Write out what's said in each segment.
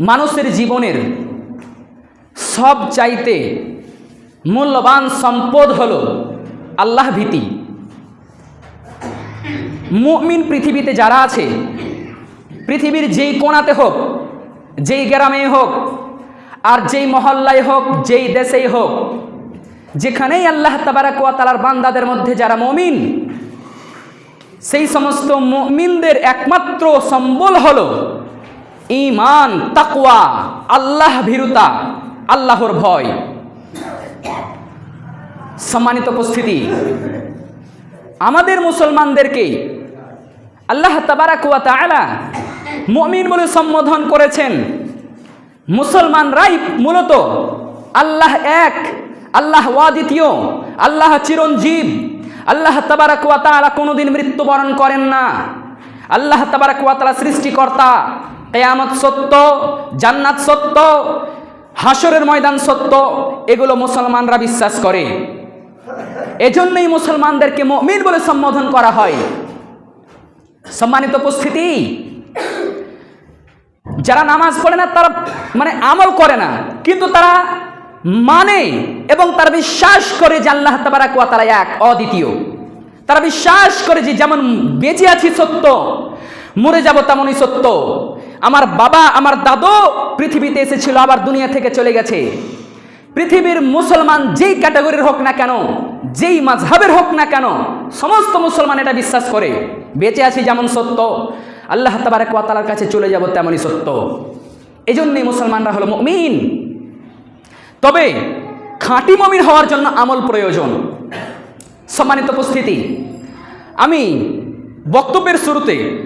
মানুষের জীবনের সব চাইতে মূল্যবান সম্পদ হল আল্লাহ ভীতি। মুমিন পৃথিবীতে যারা আছে, পৃথিবীর যেই কোণাতে হোক, যেই গ্রামে হোক, আর যেই মহল্লায় হোক, যেই দেশেই হোক, যেখানেই আল্লাহ তাবারাকালার বান্দাদের মধ্যে যারা মমিন সেই সমস্ত মুমিনদের একমাত্র সম্বল হলো ইমান তাকওয়া, আল্লাহ ভীরুতা, আল্লাহর ভয়। সম্মানিত উপস্থিতি, আমাদের মুসলমানদেরকে আল্লাহ তাবারাকুয়া তাআলা মুমিন বলে সম্বোধন করেছেন। মুসলমানরাই মূলত আল্লাহ এক, আল্লাহ ওয়াদিতীয় আল্লাহ চিরঞ্জীব। আল্লাহ তাবারাকুয়া তাআলা কোনোদিন মৃত্যুবরণ করেন না। আল্লাহ তাবারাকুয়া তাআলা সৃষ্টিকর্তা, কেয়ামত সত্য, জান্নাত সত্য হাসরের ময়দান সত্য, এগুলো মুসলমানরা বিশ্বাস করে। এজন্যই মুসলমানদেরকে মুমিন বলে সম্বোধন করা হয়। সম্মানিত উপস্থিতি, যারা নামাজ পড়ে না, তারা মানে আমল করে না, কিন্তু তারা মানে এবং তারা বিশ্বাস করে যে আল্লাহ তাবারাকুয়া তারা এক, অদ্বিতীয়। তারা বিশ্বাস করে যে যেমন বেঁচে আছি সত্য, মরে যাব তেমনই সত্য। আমার বাবা, আমার দাদু পৃথিবীতে এসেছিল, আবার দুনিয়া থেকে চলে গেছে। পৃথিবীর মুসলমান যেই ক্যাটাগরির হোক না কেন, যেই মাঝহাবের হোক না কেন, সমস্ত মুসলমান এটা বিশ্বাস করে। বেঁচে আছি যেমন সত্য, আল্লাহ তাবারক ওয়া তাআলার কাছে চলে যাব তেমনই সত্য। এজন্যই মুসলমানরা হলো মুমিন। তবে খাঁটি মমিন হওয়ার জন্য আমল প্রয়োজন। সম্মানিত উপস্থিতি, আমি বক্তব্যের শুরুতে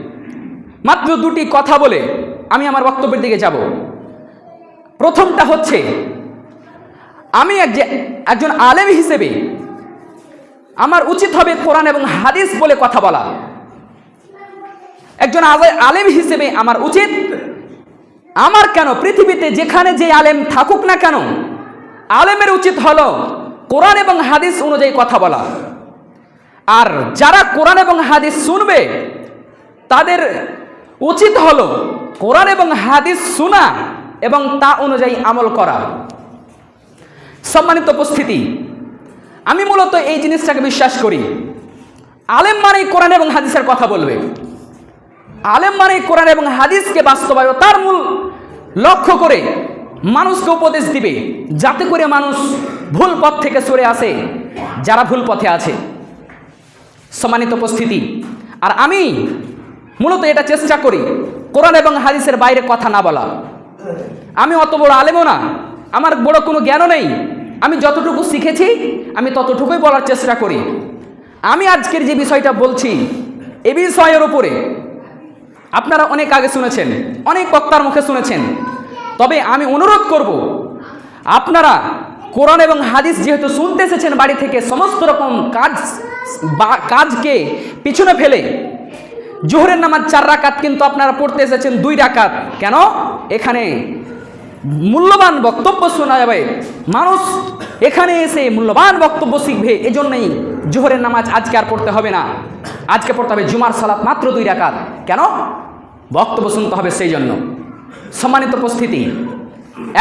মাত্র দুটি কথা বলে আমি আমার বক্তব্যের দিকে যাব। প্রথমটা হচ্ছে, আমি একজন আলেম হিসেবে আমার উচিত হবে কোরআন এবং হাদিস বলে কথা বলা। একজন আলে- আলেম হিসেবে আমার উচিত, আমার কেন, পৃথিবীতে যেখানে যে আলেম থাকুক না কেন আলেমের উচিত হলো কোরআন এবং হাদিস অনুযায়ী কথা বলা। আর যারা কোরআন এবং হাদিস শুনবে, তাদের উচিত হলো কোরআন এবং হাদিস শোনা এবং তা অনুযায়ী আমল করা। সম্মানিত উপস্থিতি, আমি মূলত এই জিনিসটাকে বিশ্বাস করি। আলেম মানেই কোরআন এবং হাদিসের কথা বলবে। আলেম মানেই কোরআন এবং হাদিসকে বাস্তবায়ন, তার মূল লক্ষ্য করে মানুষকে উপদেশ দিবে। যাতে করে মানুষ ভুল পথ থেকে সরে আসে, যারা ভুল পথে আছে। সম্মানিত উপস্থিতি, আর আমি মূলত এটা চেষ্টা করি, কোরআন এবং হাদিসের বাইরে কথা না বলা। আমি অত বড় আলেমও না, আমার বড় কোনো জ্ঞানও নেই। আমি যতটুকু শিখেছি, আমি ততটুকুই বলার চেষ্টা করি। আমি আজকের যে বিষয়টা বলছি, এ বিষয়ের উপরে আপনারা অনেক আগে শুনেছেন, অনেক বক্তার মুখে শুনেছেন। তবে আমি অনুরোধ করব, আপনারা কোরআন এবং হাদিস যেহেতু শুনতে এসেছেন বাড়ি থেকে, সমস্ত রকম কাজ, বা, কাজকে পিছনে ফেলে জোহরের নামাজ চার রাকাত কিন্তু আপনারা পড়তে এসেছেন দুই রাকাত। কেন? এখানে মূল্যবান বক্তব্য শোনা যাবে। মানুষ এখানে এসে মূল্যবান বক্তব্য শিখবে, এজন্যই জোহরের নামাজ আজকে আর পড়তে হবে না। আজকে পড়তে হবে জুমার সালাত মাত্র দুই রাকাত। কেন? বক্তব্য শুনতে হবে সেই জন্য। সম্মানিত উপস্থিতি।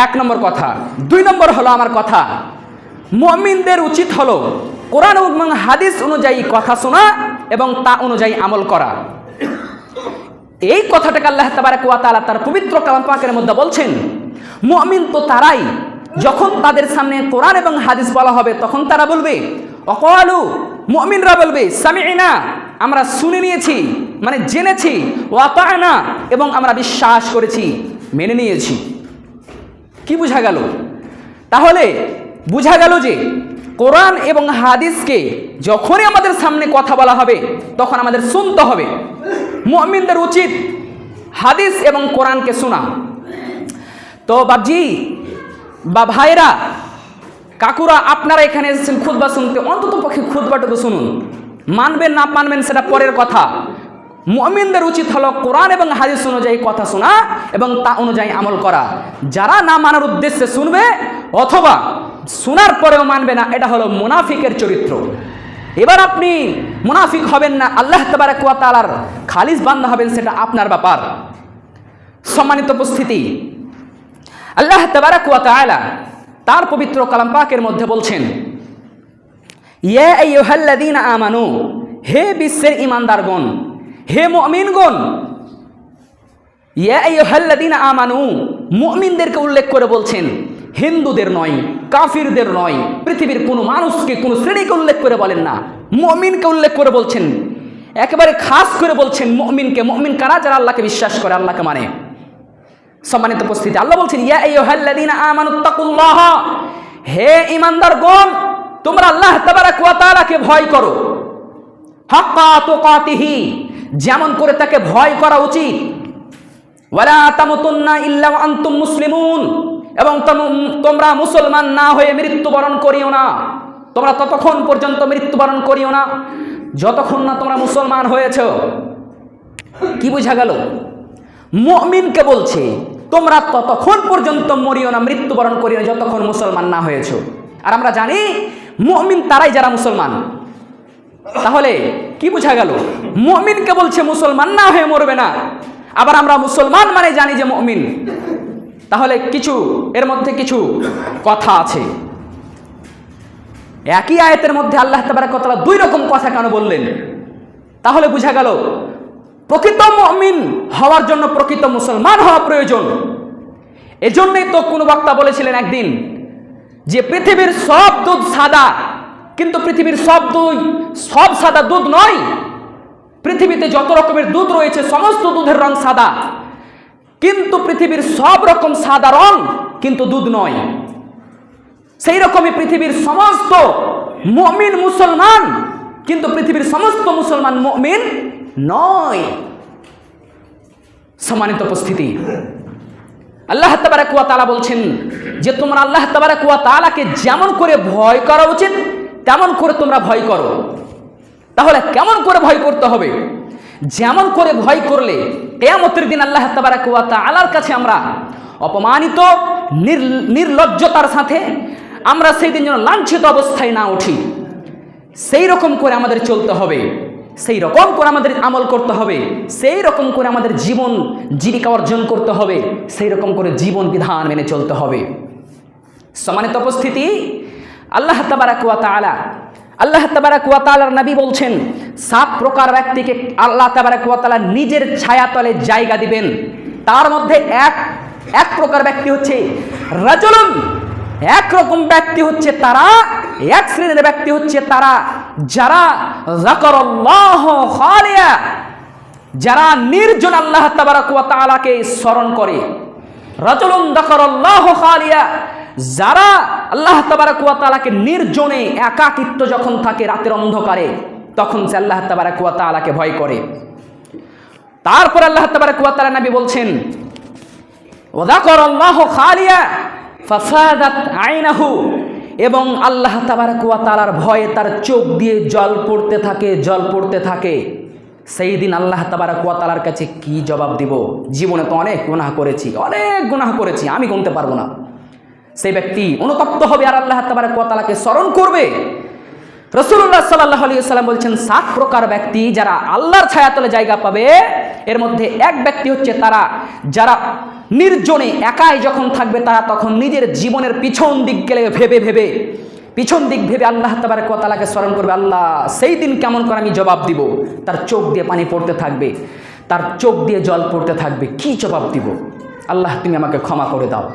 এক নম্বর কথা। দুই নম্বর হলো আমার কথা। মমিনদের উচিত হলো কোরআন এবং হাদিস অনুযায়ী কথা শোনা এবং তা অনুযায়ী আমল করা। এই কথাটাকে আল্লাহ তাবারাক ওয়া তার পবিত্র কালাম পাকের মধ্যে বলছেন, মুমিন তো তারাই যখন তাদের সামনে কোরআন এবং হাদিস বলা হবে তখন তারা বলবে অকয়ালু মুমিনরা বলবে সামিনা আমরা শুনে নিয়েছি মানে জেনেছি, ওয়াতানা, এবং আমরা বিশ্বাস করেছি, মেনে নিয়েছি। কি বোঝা গেল? তাহলে বোঝা গেল যে কোরআন এবং হাদিসকে যখনই আমাদের সামনে কথা বলা হবে, তখন আমাদের শুনতে হবে। মুমিনদের উচিত হাদিস এবং কোরআনকে শোনা। তো বাবজি বা ভাইরা কাকুরা, আপনারা এখানে এসেছেন খুদবা শুনতে অন্তত পক্ষে খুদবাটুকু শুনুন। মানবেন, না মানবেন, সেটা পরের কথা। মুমিনদের উচিত হলো কোরআন এবং হাদিস অনুযায়ী কথা শোনা এবং তা অনুযায়ী আমল করা। যারা না মানার উদ্দেশ্যে শুনবে অথবা শোনার পরেও মানবে না, এটা হলো মুনাফিকের চরিত্র। এবার আপনি মুনাফিক হবেন না, আল্লাহ তাআলার খালিস বান্দা হবেন, সেটা আপনার ব্যাপার। সম্মানিত উপস্থিতি, আল্লাহ তাবারাক ওয়া তাআলা তার পবিত্র কালাম পাকের মধ্যে বলছেন, ইয়া আমানু, হে বিশ্বের ইমানদারগণ হে মুমিনগণ, ইয়া মুমিনদেরকে উল্লেখ করে বলছেন, হিন্দুদের নয়, কাফিরদের নয়, পৃথিবীর কোনো মানুষকে, কোনো শ্রেণীকে উল্লেখ করে বলেন না, মুমিনকে উল্লেখ করে বলছেন। একেবারে খাস করে বলছেন মুমিনকে, মুমিন কারা যারা আল্লাহকে বিশ্বাস করে, আল্লাহকে মানে। সম্মানিত উপস্থিতি, আল্লাহ বলছেন হে ঈমানদারগণ, তোমরা আল্লাহ তাবারাক ভয় করো। হাক্কা যেমন করে তাকে ভয় করা উচিত। ওয়ালা তামুতুন্না ইল্লা ওয়া মুসলিমুন। এবং তোমরা মুসলমান না হয়ে মৃত্যুবরণ করিও না। তোমরা ততক্ষণ পর্যন্ত মৃত্যুবরণ করিও না। যতক্ষণ না তোমরা মুসলমান হয়েছো। কি বোঝা গেল? মুমিনকে বলছে, তোমরা ততক্ষণ পর্যন্ত মরিও না, মৃত্যুবরণ করিও না, যতক্ষণ মুসলমান না হয়েছো। আর আমরা জানি, মুমিন তারাই যারা মুসলমান। তাহলে কি বোঝা গেল? মুমিনকে বলছে, মুসলমান না হয়ে মরবে না। আবার আমরা মুসলমান মানে জানি যে মুমিন। তাহলে কিছু, এর মধ্যে কিছু কথা আছে। একই আয়াতের মধ্যে আল্লাহ তাবারাকাতালা দুই রকম কথা কেন বললেন? তাহলে বোঝা গেল, প্রকৃত মুমিন হওয়ার জন্য প্রকৃত মুসলমান হওয়া প্রয়োজন। এজন্যই তো কোনো বক্তা বলেছিলেন একদিন যে পৃথিবীর সব দুধ সাদা কিন্তু পৃথিবীর সব দুধ, সব সাদা দুধ নয়। পৃথিবীতে যত রকমের দুধ রয়েছে, সমস্ত দুধের রং সাদা। কিন্তু পৃথিবীর সব রকম সাদা রং কিন্তু দুধ নয়। সেই রকমই পৃথিবীর সমস্ত মমিন মুসলমান, কিন্তু পৃথিবীর সমস্ত মুসলমান মমিন নয়। সম্মানিত উপস্থিতি, আল্লাহ তাবারাক ওয়া তাআলা বলছেন যে তোমরা আল্লাহ তাবারাক ওয়া তাআলাকে যেমন করে ভয় করা উচিত তেমন করে তোমরা ভয় করো? তাহলে কেমন করে ভয় করতে হবে? যেমন করে ভয় করলে কেয়ামতের দিন আল্লাহ ওয়া কাছে আমরা অপমানিত, নির- নির্লজ্জতার সাথে আমরা সেই দিন যেন লাঞ্ছিত অবস্থায় না উঠি। সেই রকম করে আমাদের চলতে হবে। সেই রকম করে আমাদের আমল করতে হবে। সেই রকম করে আমাদের জীবন জীবিকা অর্জন করতে হবে। সেই রকম করে জীবন বিধান মেনে চলতে হবে। সমানিত উপস্থিতি আল্লাহ তাবারাক ওয়া তাআলা, আল্লাহ তাবারাক ওয়া তাআলার নবী বলছেন, সাত প্রকার ব্যক্তিকে আল্লাহ তাবারাক ওয়া তাআলা নিজের ছায়াতলে জায়গা দিবেন। তার মধ্যে এক এক প্রকার ব্যক্তি হচ্ছে রাজুলুন, একরকম ব্যক্তি হচ্ছে তারা, এক শ্রেণির ব্যক্তি হচ্ছে তারা, যারা যারা নির্জন আল্লাহ তাবারাক ওয়া তাআলাকে স্মরণ করে। রাজুলুন যাকারাল্লাহ খালিয়া যারা আল্লাহ তাবারাক নির্জনে, একাকিত্ব যখন থাকে রাতের অন্ধকারে, তখন সে আল্লাহ তাবারাক ওয়া ভয় করে। তারপর আল্লাহ তাবারাক ওয়া তাআলা নবী বলছেন ওয়াদাকরাল্লাহ খালিয়া ফাসাদাত আইনাহু। এবং আল্লাহ তাবারাক ওয়া তাআলার ভয়ে তার চোখ দিয়ে জল পড়তে থাকে, জল পড়তে থাকে। সেই দিন আল্লাহ তাবারাক ওয়া কাছে কি জবাব দিব? জীবনে তো অনেক গুনাহ করেছি, অনেক গুনাহ করেছি, আমি গুনতে পারব না। সেই ব্যক্তি অনুতপ্ত হবে আর আল্লাহ তাবারাক ওয়া তাআলাকে স্মরণ করবে। রসুল্লাহ সাল্লাহ আলী সাল্লাম বলছেন, সাত প্রকার ব্যক্তি যারা আল্লাহর ছায়াতলে জায়গা পাবে, এর মধ্যে এক ব্যক্তি হচ্ছে তারা, যারা নির্জনে একাই যখন থাকবে, তারা তখন নিজের জীবনের পিছন দিক গেলে ভেবে ভেবে, পিছন দিক ভেবে আল্লাহ তাবার তালাকে স্মরণ করবে, আল্লাহ, সেই দিন কেমন করে আমি জবাব দিব? তার চোখ দিয়ে পানি পড়তে থাকবে, তার চোখ দিয়ে জল পড়তে থাকবে, কি জবাব দিব? আল্লাহ, তুমি আমাকে ক্ষমা করে দাও।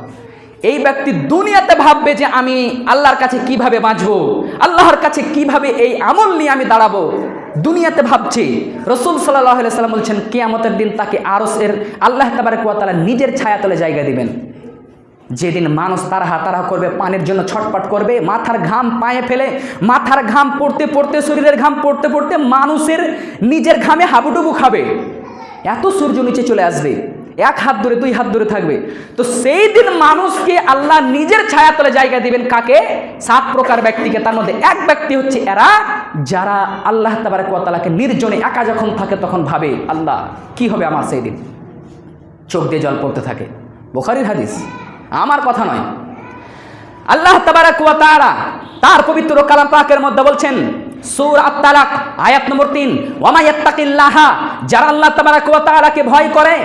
এই ব্যক্তি দুনিয়াতে ভাববে যে আমি আল্লাহর কাছে কীভাবে বাঁচবো, আল্লাহর কাছে কীভাবে এই আমল নিয়ে আমি দাঁড়াবো। দুনিয়াতে ভাবছে, রসুল সাল্লাহ সাল্লাম বলছেন, কেয়ামতের দিন তাকে আরসের আল্লাহ তাবার তালা নিজের ছায়া ছায়াতলে জায়গা দিবেন। যেদিন মানুষ তারা তারা করবে, পানির জন্য ছটপট করবে, মাথার ঘাম পায়ে ফেলে, মাথার ঘাম পড়তে পড়তে, শরীরের ঘাম পড়তে পড়তে মানুষের নিজের ঘামে হাবুডুবু খাবে। এত সূর্য নিচে চলে আসবে। এক হাত ধরে, দুই হাত ধরে থাকবে। তো সেই দিন মানুষকে আল্লাহ নিজের ছায়া ছায়াতলে জায়গা দিবেন কাকে? সাত প্রকার ব্যক্তিকে। তার মধ্যে এক ব্যক্তি হচ্ছে এরা যারা আল্লাহ তাবারক ওয়া তাআলাকে নির্জনে একা যখন থাকে তখন ভাবে, আল্লাহ, কি হবে আমার সেই দিন? চোখ দিয়ে জল পড়তে থাকে। বোখারির হাদিস। আমার কথা নয়। আল্লাহ তাবারাক ওয়া তাআলা তার পবিত্র কালাম পাকের মধ্যে বলছেন, সূরা আত-তালাক, আয়াত নম্বর 3 ওয়া মায়াত্তাকিল্লাহা যারা আল্লাহ তাবারাক ওয়া তাআলাকে ভয় করে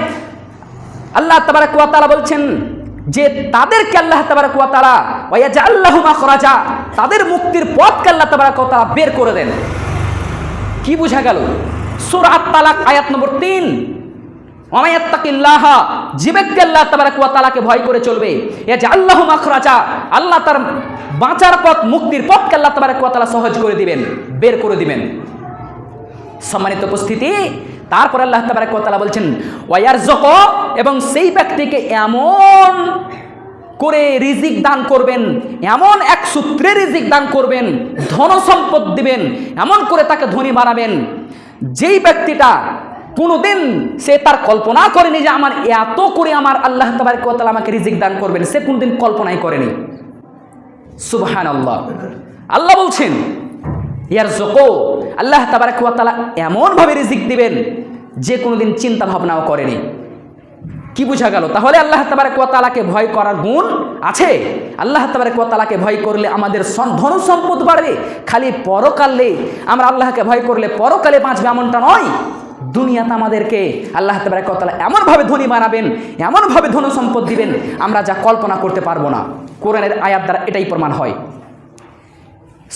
আল্লাহ তাবারাক ওয়া তাআলা বলছেন যে তাদেরকে আল্লাহ তাবারাক ওয়া তাআলা ওয়া ইয়াজআল্লাহু মাখরাজা, তাদের মুক্তির পথকে আল্লাহ তাবারাক ওয়া তাআলা বের করে দেন। কি বোঝা গেল? সূরা আত-তালাক আয়াত নম্বর 3 ওমায়াত্তাকিল্লাহা যে ব্যক্তি আল্লাহ তাবারাক ওয়া তাআলাকে ভয় করে চলবে এ যে আল্লাহ মাখরাজা আল্লাহ তার বাঁচার পথ, মুক্তির পথকে আল্লাহ তাবারাক ওয়া সহজ করে দিবেন, বের করে দিবেন। সম্মানিত উপস্থিতি তারপর আল্লাহ তাআলা বলছেন ওয়ারযক এবং সেই ব্যক্তিকে এমন করে রিজিক দান করবেন, এমন এক সূত্রে রিজিক দান করবেন ধন সম্পদ দিবেন, এমন করে তাকে ধনী বানাবেন, যেই ব্যক্তিটা কোনোদিন সে তার কল্পনা করেনি যে আমার এত করে আমার আল্লাহ তাবারক ওয়া তাআলা আমাকে রিজিক দান করবেন, সে কোনোদিন কল্পনাই করেনি। সুবহান আল্লাহ আল্লাহ বলছেন ইয়ার জোকো আল্লাহ তাবারক ওয়া তাআলা এমনভাবে রিজিক দিবেন যে কোনোদিন চিন্তা ভাবনাও করেনি। কি বোঝা গেল? তাহলে আল্লাহ তাবারক ওয়া তাআলাকে ভয় করার গুণ আছে। আল্লাহ তাবারক ওয়া তাআলাকে ভয় করলে আমাদের ধন সম্পদ বাড়বে, খালি পরকালে। আমরা আল্লাহকে ভয় করলে পরকালে বাঁচবে এমনটা নয়। দুনিয়াতে আমাদেরকে আল্লাহ তাবারক ওয়া তাআলা এমনভাবে ধনী বানাবেন, এমনভাবে ধন সম্পদ দিবেন, আমরা যা কল্পনা করতে পারব না। কোরআনের আয়াত দ্বারা এটাই প্রমাণ হয়।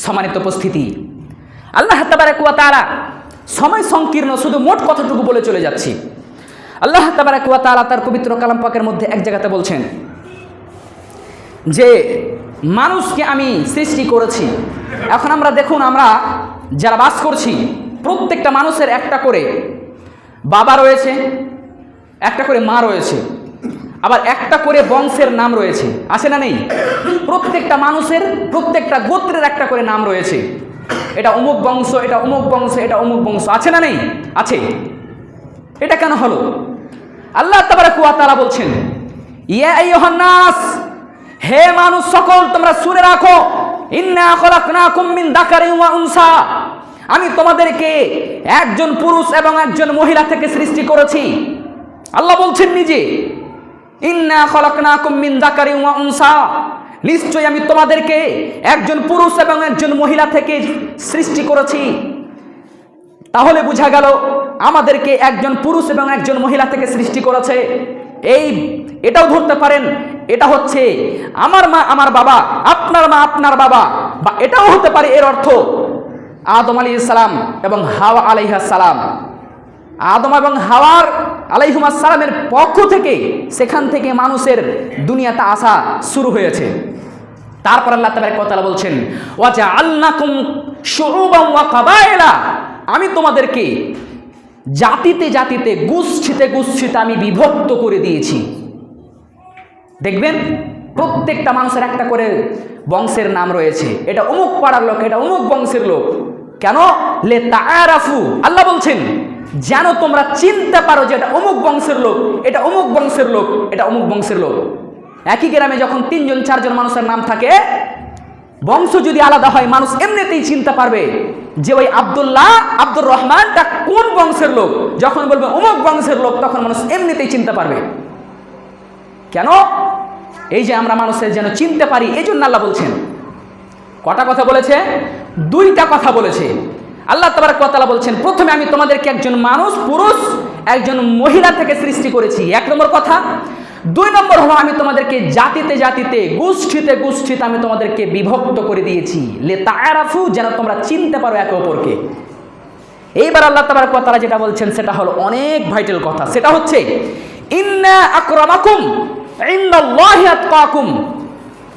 সম্মানিত উপস্থিতি, আল্লাহ তাবারক ওয়া তাআলা সময় সংকীর্ণ, শুধু মোট কথাটুকু বলে চলে যাচ্ছি। আল্লাহ তাবারক ওয়া তাআলা তার পবিত্র কালাম পাকের মধ্যে এক জায়গাতে বলছেন যে, মানুষকে আমি সৃষ্টি করেছি। এখন আমরা দেখুন, আমরা যারা বাস করছি, প্রত্যেকটা মানুষের একটা করে বাবা রয়েছে, একটা করে মা রয়েছে, আবার একটা করে বংশের নাম রয়েছে। আছে না নেই? প্রত্যেকটা মানুষের প্রত্যেকটা গোত্রের একটা করে নাম রয়েছে। এটা অমুক বংশ, এটা অমুক বংশ, এটা অমুক বংশ, আছে না নেই? আছে। এটা কেন হলো? আল্লাহ তাবারাক ওয়া তাআলা বলছেন, ইয়া নাস হে মানুষ সকল, তোমরা শুনে রাখো আমি তোমাদেরকে একজন পুরুষ এবং একজন মহিলা থেকে সৃষ্টি করেছি। আল্লাহ বলছেন নিজে, ইন্না খলাকনাকুম মিন দাকারিন ওয়া উনসা নিশ্চয়ই আমি তোমাদেরকে একজন পুরুষ এবং একজন মহিলা থেকে সৃষ্টি করেছি। তাহলে বোঝা গেল আমাদেরকে একজন পুরুষ এবং একজন মহিলা থেকে সৃষ্টি করেছে। এই, এটাও ধরতে পারেন, এটা হচ্ছে আমার মা, আমার বাবা, আপনার মা, আপনার বাবা, বা এটাও হতে পারে এর অর্থ আদম আলী সালাম এবং হাওয়া আলাইহা সালাম। আদম এবং হাওয়ার আলাইহুমাস সালামের পক্ষ থেকে সেখান থেকে মানুষের দুনিয়াতে আসা শুরু হয়েছে। তারপর আল্লাহ ওয়া তাআলা বলছেন ওয়াজা আল্লাকুম শুরুবাম ওয়া কাবায়লা। আমি তোমাদেরকে জাতিতে জাতিতে গুচ্ছিতে গুচ্ছিতে আমি বিভক্ত করে দিয়েছি। দেখবেন, প্রত্যেকটা মানুষের একটা করে বংশের নাম রয়েছে। এটা অমুক পাড়ার লোক, এটা অমুক বংশের লোক। কেন? লে তারাফু আল্লাহ বলছেন যেন তোমরা চিনতে পারো যে এটা অমুক বংশের লোক, এটা অমুক বংশের লোক, এটা অমুক বংশের লোক। একই গ্রামে যখন তিনজন, চারজন মানুষের নাম থাকে, বংশ যদি আলাদা হয়, মানুষ এমনিতেই চিনতে পারবে যে ওই আবদুল্লাহ, আব্দুর রহমানটা কোন বংশের লোক। যখন বলবে অমুক বংশের লোক, তখন মানুষ এমনিতেই চিনতে পারবে। কেন? এই যে আমরা মানুষের যেন চিনতে পারি এই জন্য আল্লাহ বলছেন। কটা কথা বলেছে? দুইটা কথা বলেছে। আল্লাহ তাবার কথা বলছেন, প্রথমে আমি তোমাদেরকে একজন মানুষ, পুরুষ, একজন মহিলা থেকে সৃষ্টি করেছি। এক নম্বর কথা। দুই নম্বর হলো, আমি তোমাদেরকে জাতিতে জাতিতে, গোষ্ঠীতে গোষ্ঠীতে আমি তোমাদেরকে বিভক্ত করে দিয়েছি। লে তারাফু যেন তোমরা চিনতে পারো একে অপরকে। এইবার আল্লাহ তাবার কথা যেটা বলছেন, সেটা হলো অনেক ভাইটাল কথা। সেটা হচ্ছে, ইন্না আক্রমাকুম ইন্দাল্লাহি আতকাকুম।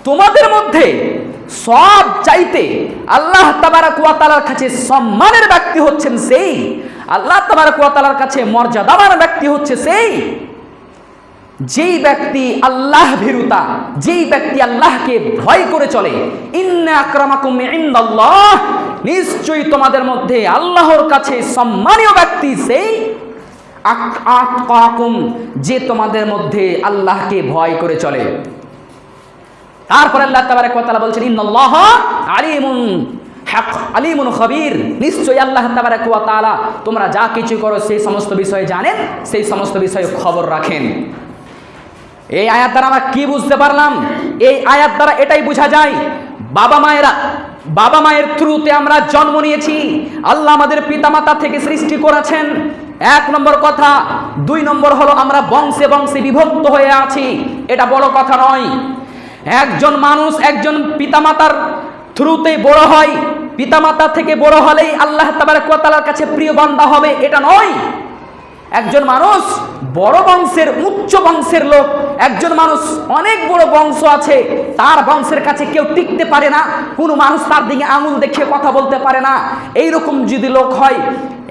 তোমাদের মধ্যে সব চাইতে আল্লাহ তাবারাক ওয়া তাআলার কাছে সম্মানের ব্যক্তি হচ্ছেন সেই। আল্লাহ তাবারাক ওয়া তাআলার কাছে মর্যাদাবান ব্যক্তি হচ্ছে সেই। যেই ব্যক্তি আল্লাহ ভীরুতা, যেই ব্যক্তি আল্লাহকে ভয় করে চলে নিশ্চয়ই তোমাদের মধ্যে আল্লাহর কাছে সম্মানীয় ব্যক্তি সেই। যে তোমাদের মধ্যে আল্লাহকে ভয় করে চলে। তারপর আল্লাহ তাবারক ওয়া তাআলা বলছেন, ইন্নাল্লাহ আলিমুন হক, আলিমুন খবীর। নিশ্চয়ই আল্লাহ তাবারক ওয়া তাআলা তোমরা যা কিছু করো সেই সমস্ত বিষয়ে জানেন, সেই সমস্ত বিষয়ে খবর রাখেন। এই আয়াত দ্বারা আমরা কি বুঝতে পারলাম? এই আয়াত দ্বারা এটাই বোঝা যায়, বাবা মায়েরা, বাবা মায়ের থ্রুতে আমরা জন্ম নিয়েছি, আল্লাহ আমাদের পিতামাতা থেকে সৃষ্টি করেছেন। এক নম্বর কথা, দুই নম্বর হলো আমরা বংশে বংশে বিভক্ত হয়ে আছি, এটা বড় কথা নয়। একজন মানুষ একজন পিতামাতার থ্রুতে বড় হয়, পিতামাতা থেকে বড় হলেই আল্লাহ তাবারকার কাছে প্রিয় বান্দা হবে, এটা নয়। একজন মানুষ বড় বংশের, উচ্চ বংশের লোক, একজন মানুষ অনেক বড় বংশ আছে, তার বংশের কাছে কেউ টিকতে পারে না, কোনো মানুষ তার দিকে আঙুল দেখে কথা বলতে পারে না। এই রকম যদি লোক হয়,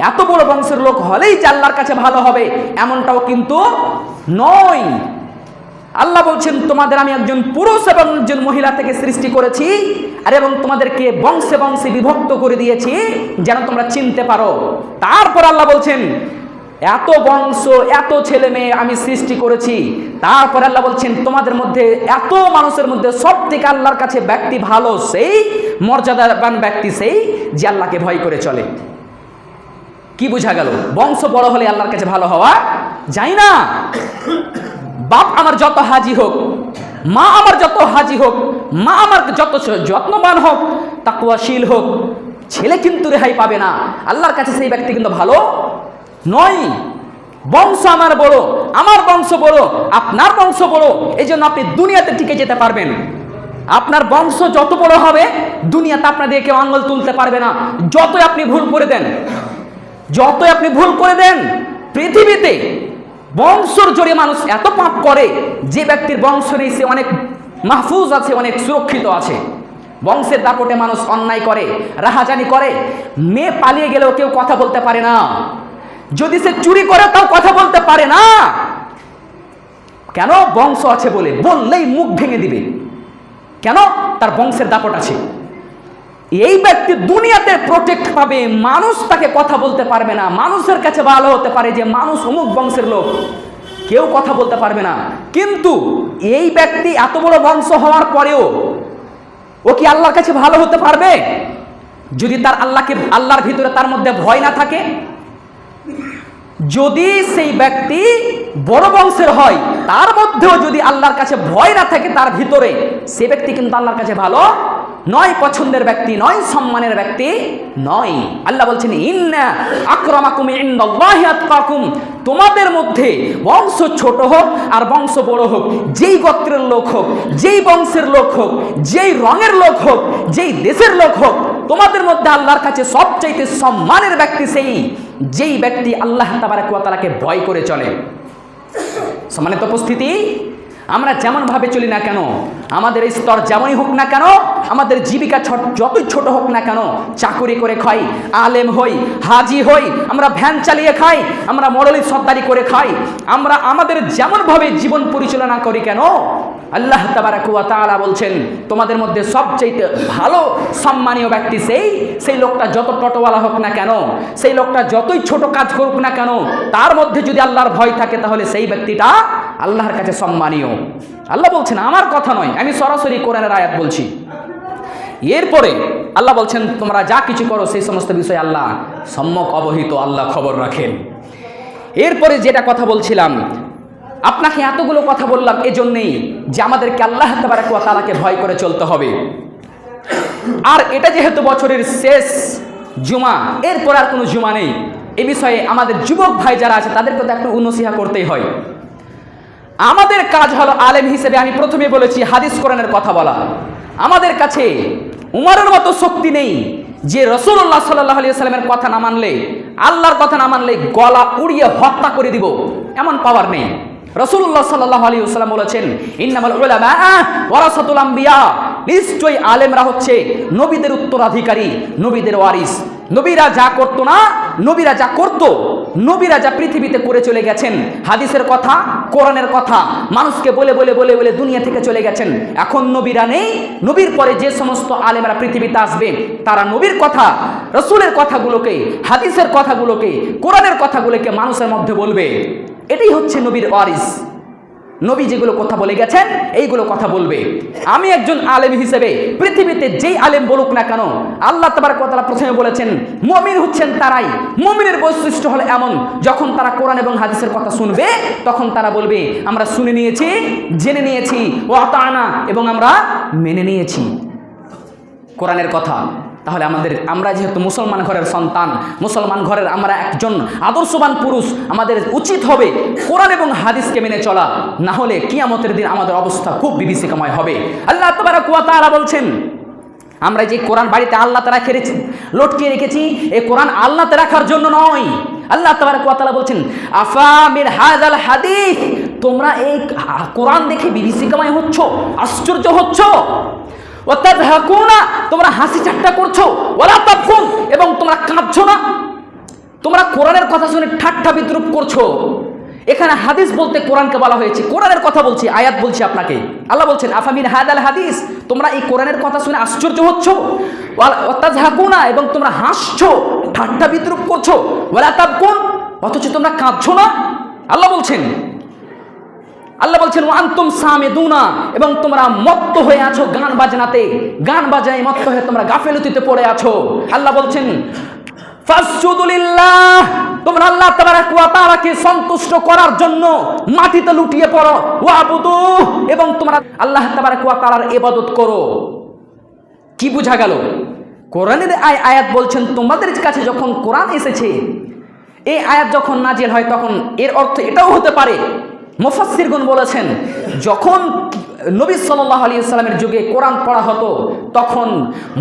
এত বড় বংশের লোক হলেই যে আল্লাহর কাছে ভালো হবে, এমনটাও কিন্তু নয়। আল্লাহ বলছেন, তোমাদের আমি একজন পুরুষ এবং একজন মহিলা থেকে সৃষ্টি করেছি, আর এবং তোমাদেরকে বংশে বংশে বিভক্ত করে দিয়েছি, যেন তোমরা চিনতে পারো। তারপর আল্লাহ বলছেন, এত বংশ, এত ছেলে মেয়ে আমি সৃষ্টি করেছি। তারপর আল্লাহ বলছেন, তোমাদের মধ্যে এত মানুষের মধ্যে সব থেকে আল্লাহর কাছে ব্যক্তি ভালো সেই, মর্যাদাবান ব্যক্তি সেই, যে আল্লাহকে ভয় করে চলে। কি বোঝা গেল? বংশ বড় হলে আল্লাহর কাছে ভালো হওয়া যায় না। বাপ আমার যত হাজি হোক, মা আমার যত হাজি হোক, মা আমার যত যত্নবান হোক, তাকুয়াশীল হোক, ছেলে কিন্তু রেহাই পাবে না। আল্লাহর কাছে সেই ব্যক্তি কিন্তু ভালো নয়। বংশ আমার বড়, আমার বংশ বড়, আপনার বংশ বড় এই জন্য আপনি দুনিয়াতে টিকে যেতে পারবেন। আপনার বংশ যত বড় হবে, দুনিয়াতে আপনাদের কেউ আঙ্গুল তুলতে পারবে না। যতই আপনি ভুল করে দেন, যতই আপনি ভুল করে দেন, পৃথিবীতে বংশর জোরে মানুষ এত পাপ করে, যে ব্যক্তির বংশ নেই, সে অনেক মাহফুজ আছে, অনেক সুরক্ষিত আছে। বংশের দাপটে মানুষ অন্যায় করে, রাহাজানি করে, মেয়ে পালিয়ে গেলেও কেউ কথা বলতে পারে না। যদি সে চুরি করে, তাও কথা বলতে পারে না। কেন বংশ আছে বলে? বললেই মুখ ভেঙে দিবে। কেন? তার বংশের দাপট আছে। এই ব্যক্তি দুনিয়াতে প্রোটেক্ট পাবে, মানুষ তাকে কথা বলতে পারবে না। মানুষের কাছে ভালো হতে পারে যে মানুষ অমুক বংশের লোক, কেউ কথা বলতে পারবে না। কিন্তু এই ব্যক্তি এত বড় বংশ হওয়ার পরেও ও কি আল্লাহর কাছে ভালো হতে পারবে? যদি তার আল্লাহকে, আল্লাহর ভিতরে তার মধ্যে ভয় না থাকে? যদি সেই ব্যক্তি বড় বংশের হয়, তার মধ্যেও যদি আল্লাহর কাছে ভয় না থাকে তার ভিতরে, সে ব্যক্তি কিন্তু আল্লাহর কাছে ভালো নয় পছন্দের ব্যক্তি, নয় সম্মানের ব্যক্তি, নয়। আল্লাহ বলছেন, ইন্না আক্রমাকুম ইন্দাল্লাহি আতকাকুম। তোমাদের মধ্যে বংশ ছোট হোক আর বংশ বড় হোক, যেই গোত্রের লোক হোক, যেই বংশের লোক হোক, যেই রঙের লোক হোক, যেই দেশের লোক হোক, তোমাদের মধ্যে আল্লাহর কাছে সবচাইতে সম্মানের ব্যক্তি সেই, যেই ব্যক্তি আল্লাহ তাবারাকে ভয় করে চলে। সম্মানিত উপস্থিতি আমরা যেমনভাবে চলি না কেন, আমাদের এই স্তর যেমনই হোক না কেন, আমাদের জীবিকা যতই ছোট হোক না কেন, চাকুরি করে খাই, আলেম হই, হাজি হই, আমরা ভ্যান চালিয়ে খাই, আমরা মরলি সর্দারি করে খাই, আমরা আমাদের যেমনভাবে জীবন পরিচালনা করি কেন, আল্লাহ তাআলা বলছেন, তোমাদের মধ্যে সবচেয়ে ভালো সম্মানীয় ব্যক্তি সেই সেই লোকটা যত টোটোওয়ালা হোক না কেন, সেই লোকটা যতই ছোট কাজ করুক না কেন, তার মধ্যে যদি আল্লাহর ভয় থাকে তাহলে সেই ব্যক্তিটা আল্লাহর কাছে সম্মানীয়। আল্লাহ বলছেন, আমার কথা নয়, আমি সরাসরি কোরআনের আয়াত বলছি। এরপরে আল্লাহ বলছেন, তোমরা যা কিছু করো, সেই সমস্ত বিষয়ে আল্লাহ সম্যক অবহিত আল্লাহ খবর রাখেন। এরপরে যেটা কথা বলছিলাম, আপনাকে এতগুলো কথা বললাম এজন্যেই যে আমাদেরকে আল্লাহ তালাকে ভয় করে চলতে হবে। আর এটা যেহেতু বছরের শেষ জুমা, এরপর আর কোনো জুমা নেই। এ বিষয়ে আমাদের যুবক ভাই যারা আছে, তাদেরকে তো একটু উন্নসিহা করতেই হয়। আমাদের কাজ হলো আলেম হিসেবে আমি প্রথমে বলেছি হাদিস কোরআনের কথা বলা। আমাদের কাছে উমারের মতো শক্তি নেই যে রসুল্লাহ সাল্লাহ সাল্লামের কথা না মানলে, আল্লাহর কথা না মানলে গলা উড়িয়ে হত্যা করে দিব। এমন পাওয়ার নেই। রসুল্লাহ সাল্লাহ আলী সাল্লাম বলেছেন, ইন্নামাল উলামা ওয়ারাসাতুল আম্বিয়া। নিশ্চয়ই আলেমরা হচ্ছে নবীদের উত্তরাধিকারী, নবীদের ওয়ারিস। নবীরা যা করতো না, নবীরা যা করত, নবীরা যা পৃথিবীতে করে চলে গেছেন, হাদিসের কথা, কোরআনের কথা, মানুষকে বলে বলে বলে বলে দুনিয়া থেকে চলে গেছেন। এখন নবীরা নেই, নবীর পরে যে সমস্ত আলেমরা পৃথিবীতে আসবে, তারা নবীর কথা, রসুলের কথাগুলোকে, হাদিসের কথাগুলোকে, কোরআনের কথাগুলোকে মানুষের মধ্যে বলবে। এটাই হচ্ছে নবীর ওয়ারিস। নবী যেগুলো কথা বলে গেছেন, এইগুলো কথা বলবে। আমি একজন আলেম হিসেবে, পৃথিবীতে যেই আলেম বলুক না কেন, আল্লাহ তাবার কথা প্রথমে বলেছেন, মমিন হচ্ছেন তারাই। মমিনের বৈশিষ্ট্য হলো এমন, যখন তারা কোরআন এবং হাদিসের কথা শুনবে, তখন তারা বলবে, আমরা শুনে নিয়েছি, জেনে নিয়েছি ও আতানা এবং আমরা মেনে নিয়েছি। কোরআনের কথা। তাহলে আমাদের, আমরা যেহেতু মুসলমান ঘরের সন্তান, মুসলমান ঘরের আমরা একজন আদর্শবান পুরুষ, আমাদের উচিত হবে কোরআন এবং হাদিসকে মেনে চলা। না হলে কিয়ামতের দিন আমাদের অবস্থা খুব বিভীষিকাময় হবে। আল্লাহ তোমার কুয়া তারা বলছেন, আমরা যে কোরআন বাড়িতে আল্লাহতে রাখে লটকিয়ে রেখেছি এই কোরআন আল্লাহতে রাখার জন্য নয়। আল্লাহ তাবার কোয়াতালা বলছেন আফামির হাজাল হাদিস, তোমরা এই কোরআন দেখে বিভীষিকাময় হচ্ছ, আশ্চর্য হচ্ছ। হাকুনা তোমরা হাসি ঠাট্টা করছ ওলা তাপকুন এবং তোমরা কাঁদছো না। তোমরা কোরআনের কথা শুনে ঠাট্টা বিদ্রুপ করছ। এখানে হাদিস বলতে কোরআনকে বলা হয়েছে। কোরআনের কথা বলছি, আয়াত বলছি আপনাকে। আল্লাহ বলছেন, আফামিন হাদ আল হাদিস? তোমরা এই কোরআনের কথা শুনে আশ্চর্য হচ্ছ। হাকুনা এবং তোমরা হাসছো, ঠাট্টা বিদ্রুপ করছ। ওলা তাবকুন, অথচ তোমরা কাঁদছো না। আল্লাহ বলছেন আল্লাহ বলছেন আন্তুম সামেদুনা এবং তোমরা মত্ত হয়ে আছো গান বাজনাতে। গান বাজায় মত্ত হয়ে তোমরা গাফেলতিতে পড়ে আছো। আল্লাহ বলছেন ফাসজুদুলিল্লাহ তোমরা আল্লাহ তাবারাক ওয়া তাআলাকে সন্তুষ্ট করার জন্য মাটিতে লুটিয়ে পড়ো। ওয়াবুদু, এবং তোমরা আল্লাহ তাবারাক ওয়া তাআলার ইবাদত করো। কি বোঝা গেল? কোরআনের আয় আয়াত বলছেন, তোমাদের কাছে যখন কোরআন এসেছে, এই আয়াত যখন নাজিল হয় তখন এর অর্থ এটাও হতে পারে মুফাসসিরগণ বলেছেন, যখন নবী সাল্লাল্লাহু আলাইহি সাল্লামের যুগে কোরআন পড়া হতো, তখন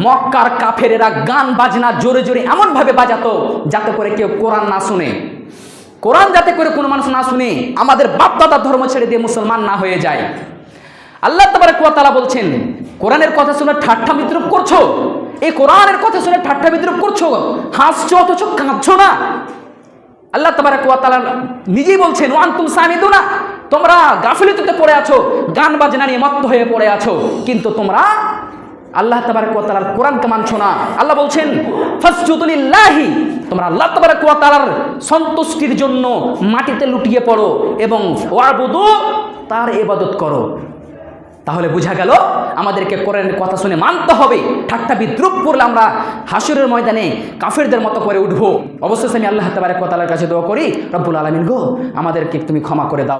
মক্কার কাফেরেরা গান বাজনা জোরে জোরে এমনভাবে বাজাতো যাতে করে কেউ কোরআন না শুনে। কোরআন যাতে করে কোনো মানুষ না শুনে, আমাদের বাপদাদার ধর্ম ছেড়ে দিয়ে মুসলমান না হয়ে যায়। আল্লাহ তাবারক ওয়া তাআলা বলছেন, কোরআনের কথা শুনে ঠাট্টা বিদ্রুপ করছ? এই কোরআনের কথা শুনে ঠাট্টা বিদ্রুপ করছ? হাসছো অথচ কাঁদছো না? আল্লাহ তাবারক ওয়া তাআলা নিজেই বলছেন ওয়ান তুম সামিদুনা? তোমরা গাফিলতিতে পড়ে আছো, গান বাজনা নিয়ে মত্ত হয়ে পড়ে আছো, কিন্তু তোমরা আল্লাহ তাআলার কোরআনকে মানছো না। আল্লাহ বলছেন তোমরা আল্লাহ তাবারক ওয়া সন্তুষ্টির জন্য মাটিতে লুটিয়ে পড়ো এবং তার এবাদত করো। তাহলে বোঝা গেল, আমাদেরকে কোরআনের কথা শুনে মানতে হবে। ঠাট্টা বিদ্রুপ করলে আমরা হাসুরের ময়দানে কাফেরদের মতো করে উঠবো। অবশ্যই আমি আল্লাহ তাবারক ওয়া কাছে দোয়া করি, রব্বুল আলামিন গো, আমাদেরকে তুমি ক্ষমা করে দাও।